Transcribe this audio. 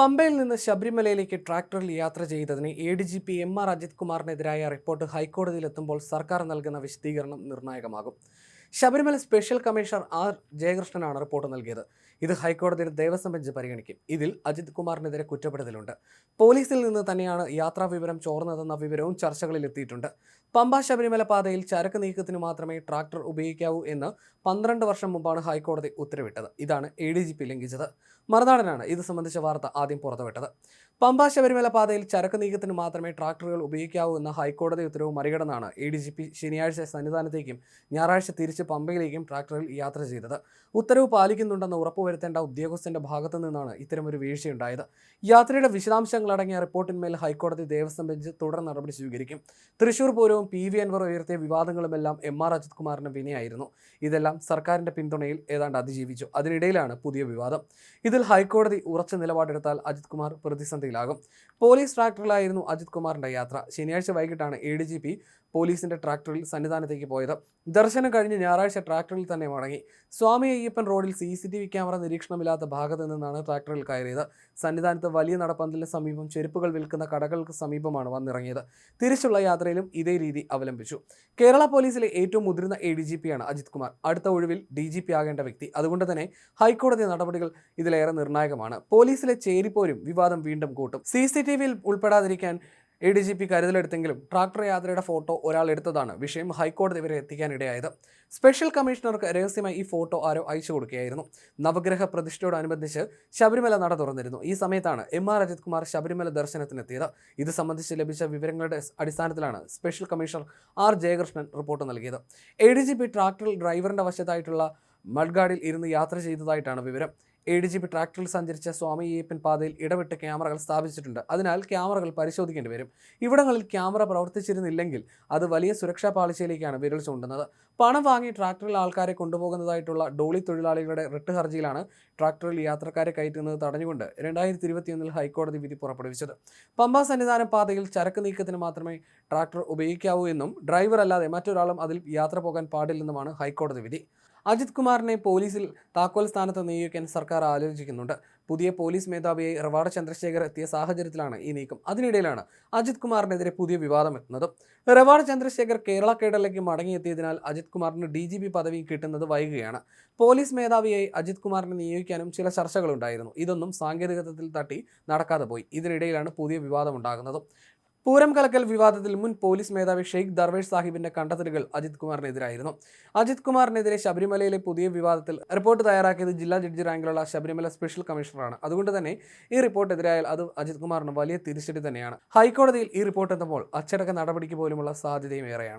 പമ്പയിൽ നിന്ന് ശബരിമലയിലേക്ക് ട്രാക്ടറിൽ യാത്ര ചെയ്തതിന് A D G P M R Ajith കുമാറിനെതിരായ report ഹൈക്കോടതിയിലെത്തുമ്പോൾ സർക്കാർ നൽകുന്ന വിശദീകരണം നിർണായകമാകും. ശബരിമല സ്പെഷ്യൽ കമ്മീഷണർ ആർ ജയകൃഷ്ണനാണ് റിപ്പോർട്ട് നൽകിയത്. ഇത് ഹൈക്കോടതിയുടെ ദേവസ്വം ബെഞ്ച് പരിഗണിക്കും. ഇതിൽ അജിത് കുമാറിനെതിരെ കുറ്റപ്പെടുത്തലുണ്ട്. പോലീസിൽ നിന്ന് തന്നെയാണ് യാത്രാ വിവരം ചോർന്നതെന്ന വിവരവും ചർച്ചകളിൽ എത്തിയിട്ടുണ്ട് പമ്പ ശബരിമല പാതയിൽ ചരക്ക് നീക്കത്തിന് മാത്രമേ ട്രാക്ടർ ഉപയോഗിക്കാവൂ എന്ന് പന്ത്രണ്ട് വർഷം മുമ്പാണ് ഹൈക്കോടതി ഉത്തരവിട്ടത്. ഇതാണ് എ ഡി ജി പി ലംഘിച്ചത്. മറുനാടനാണ് ഇത് സംബന്ധിച്ച വാർത്ത ആദ്യം പുറത്തുവിട്ടത്. പമ്പ ശബരിമല പാതയിൽ ചരക്ക് നീക്കത്തിന് മാത്രമേ ട്രാക്ടറുകൾ ഉപയോഗിക്കാവൂ എന്ന ഹൈക്കോടതി ഉത്തരവ് മറികടന്നാണ് എ ഡി ജി പി ശനിയാഴ്ച സന്നിധാനത്തേക്കും ഞായറാഴ്ച തിരിച്ച് പമ്പയിലേക്കും ട്രാക്ടറിൽ യാത്ര ചെയ്തത്. ഉത്തരവ് പാലിക്കുന്നുണ്ടെന്ന് ഉറപ്പുവരുത്തേണ്ട ഉദ്യോഗസ്ഥന്റെ ഭാഗത്തു നിന്നാണ് ഇത്തരമൊരു വീഴ്ചയുണ്ടായത്. യാത്രയുടെ വിശദാംശങ്ങളടങ്ങിയ റിപ്പോർട്ടിന്മേൽ ഹൈക്കോടതി ദേവസ്വം ബെഞ്ച് തുടർ നടപടി സ്വീകരിക്കും. തൃശൂർ പൂരവും പി വി അൻവർ ഉയർത്തിയ വിവാദങ്ങളുമെല്ലാം എം ആർ അജിത് കുമാറിന് വിനയായിരുന്നു. ഇതെല്ലാം സർക്കാരിന്റെ പിന്തുണയിൽ ഏതാണ്ട് അതിജീവിച്ചു. അതിനിടയിലാണ് പുതിയ വിവാദം. ഇതിൽ ഹൈക്കോടതി ഉറച്ച നിലപാടെടുത്താൽ അജിത് കുമാർ പ്രതിസന്ധിയിലാകും. പോലീസ് ട്രാക്ടറിലായിരുന്നു അജിത് കുമാറിന്റെ യാത്ര. ശനിയാഴ്ച വൈകിട്ടാണ് എ ഡി ജി പി പോലീസിന്റെ ട്രാക്ടറിൽ സന്നിധാനത്തേക്ക് പോയത്. ദർശനം കഴിഞ്ഞ് ഞായറാഴ്ച ട്രാക്ടറിൽ തന്നെ മടങ്ങി. സ്വാമി അയ്യപ്പൻ റോഡിൽ C C T V camera നിരീക്ഷണമില്ലാത്ത ഭാഗത്ത് നിന്നാണ് ട്രാക്ടറിൽ കയറിയത്. സന്നിധാനത്ത് വലിയ നടപ്പന്തലിന് സമീപം ചെരുപ്പുകൾ വിൽക്കുന്ന കടകൾക്ക് സമീപമാണ് വന്നിറങ്ങിയത്. തിരിച്ചുള്ള യാത്രയിലും ഇതേ രീതി അവലംബിച്ചു. കേരള പോലീസിലെ ഏറ്റവും മുതിർന്ന എ ഡി ജി പിയാണ് അജിത് കുമാർ. അടുത്ത ഒഴിവിൽ ഡി ജി പി ആകേണ്ട വ്യക്തി. അതുകൊണ്ട് തന്നെ ഹൈക്കോടതി നടപടികൾ ഇതിലേറെ നിർണായകമാണ്. പോലീസിലെ ചേരിപ്പോരും വിവാദം വീണ്ടും കൂട്ടും. സി സി ടി വിയിൽ ഉൾപ്പെടാതിരിക്കാൻ എ ഡി ജി പി കരുതലെടുത്തെങ്കിലും ട്രാക്ടർ യാത്രയുടെ ഫോട്ടോ ഒരാൾ എടുത്തതാണ്. വിഷയം ഹൈക്കോടതി വരെ എത്തിക്കാനിടയായത്. സ്പെഷ്യൽ കമ്മീഷണർക്ക് രഹസ്യമായി ഈ ഫോട്ടോ ആരോ അയച്ചു കൊടുക്കുകയായിരുന്നു. നവഗ്രഹ പ്രതിഷ്ഠയോടനുബന്ധിച്ച് ശബരിമല നട തുറന്നിരുന്നു. ഈ സമയത്താണ് എം ആർ അജിത് കുമാർ ശബരിമല ദർശനത്തിനെത്തിയത്. ഇത് സംബന്ധിച്ച് ലഭിച്ച വിവരങ്ങളുടെ അടിസ്ഥാനത്തിലാണ് special commissioner R Jayakrishnan report നൽകിയത്. എ ഡി ജി പി ട്രാക്ടറിൽ ഡ്രൈവറിന്റെ വശത്തായിട്ടുള്ള മഡ്ഗാർഡിൽ ഇരുന്ന് യാത്ര ചെയ്തതായിട്ടാണ് വിവരം. ഡി ജി പി ട്രാക്ടറിൽ സഞ്ചരിച്ച സ്വാമി അയ്യപ്പൻ പാതയിൽ ഇടവിട്ട് ക്യാമറകൾ സ്ഥാപിച്ചിട്ടുണ്ട്. അതിനാൽ ക്യാമറകൾ പരിശോധിക്കേണ്ടി വരും. ഇവിടങ്ങളിൽ ക്യാമറ പ്രവർത്തിച്ചിരുന്നില്ലെങ്കിൽ അത് വലിയ സുരക്ഷാ പാളിച്ചയിലേക്കാണ് വിരൽ ചൂണ്ടുന്നത്. പണം വാങ്ങി ട്രാക്ടറിൽ ആൾക്കാരെ കൊണ്ടുപോകുന്നതായിട്ടുള്ള ഡോളി തൊഴിലാളികളുടെ റിട്ട് ഹർജിയിലാണ് ട്രാക്ടറിൽ യാത്രക്കാരെ കയറ്റുന്നത് തടഞ്ഞുകൊണ്ട് രണ്ടായിരത്തി ഇരുപത്തിയൊന്നിൽ ഹൈക്കോടതി വിധി പുറപ്പെടുവിച്ചത്. പമ്പ സന്നിധാനം പാതയിൽ ചരക്ക് നീക്കത്തിന് മാത്രമേ ട്രാക്ടർ ഉപയോഗിക്കാവൂ എന്നും ഡ്രൈവർ അല്ലാതെ മറ്റൊരാളും അതിൽ യാത്ര പോകാൻ പാടില്ലെന്നുമാണ് ഹൈക്കോടതി വിധി. അജിത് കുമാറിനെ പോലീസിൽ താക്കോൽ സ്ഥാനത്ത് നിയോഗിക്കാൻ സർക്കാർ ആലോചിക്കുന്നുണ്ട്. പുതിയ പോലീസ് മേധാവിയായി റവാഡ ചന്ദ്രശേഖർ എത്തിയ സാഹചര്യത്തിലാണ് ഈ നീക്കം. അതിനിടയിലാണ് അജിത് കുമാറിനെതിരെ പുതിയ വിവാദം എത്തുന്നത്. റവാഡ ചന്ദ്രശേഖർ കേരള കേഡറിലേക്ക് മടങ്ങിയെത്തിയതിനാൽ അജിത് കുമാറിന് ഡി ജി പി പദവി കിട്ടുന്നത് വൈകുകയാണ്. പോലീസ് മേധാവിയായി അജിത് കുമാറിനെ നിയോഗിക്കാനും ചില ചർച്ചകളുണ്ടായിരുന്നു. ഇതൊന്നും സാങ്കേതികത്വത്തിൽ തട്ടി നടക്കാതെ പോയി. ഇതിനിടയിലാണ് പുതിയ വിവാദം ഉണ്ടാകുന്നത്. പൂരം കലക്കൽ വിവാദത്തിൽ മുൻ പോലീസ് മേധാവി ഷെയ്ഖ് ദർവേഷ് സാഹിബിന്റെ കണ്ടെത്തലുകൾ അജിത് കുമാറിനെതിരായിരുന്നു. അജിത് കുമാറിനെതിരെ ശബരിമലയിലെ പുതിയ വിവാദത്തിൽ റിപ്പോർട്ട് തയ്യാറാക്കിയത് ജില്ലാ ജഡ്ജി റാങ്കിലുള്ള ശബരിമല സ്പെഷ്യൽ കമ്മീഷണറാണ്. അതുകൊണ്ട് തന്നെ ഈ റിപ്പോർട്ട് എതിരായാൽ അത് അജിത് കുമാറിന് വലിയ തിരിച്ചടി തന്നെയാണ്. ഹൈക്കോടതിയിൽ ഈ റിപ്പോർട്ട് എത്തുമ്പോൾ അച്ചടക്ക നടപടിക്ക് പോലുമുള്ള സാധ്യതയും ഏറെയാണ്.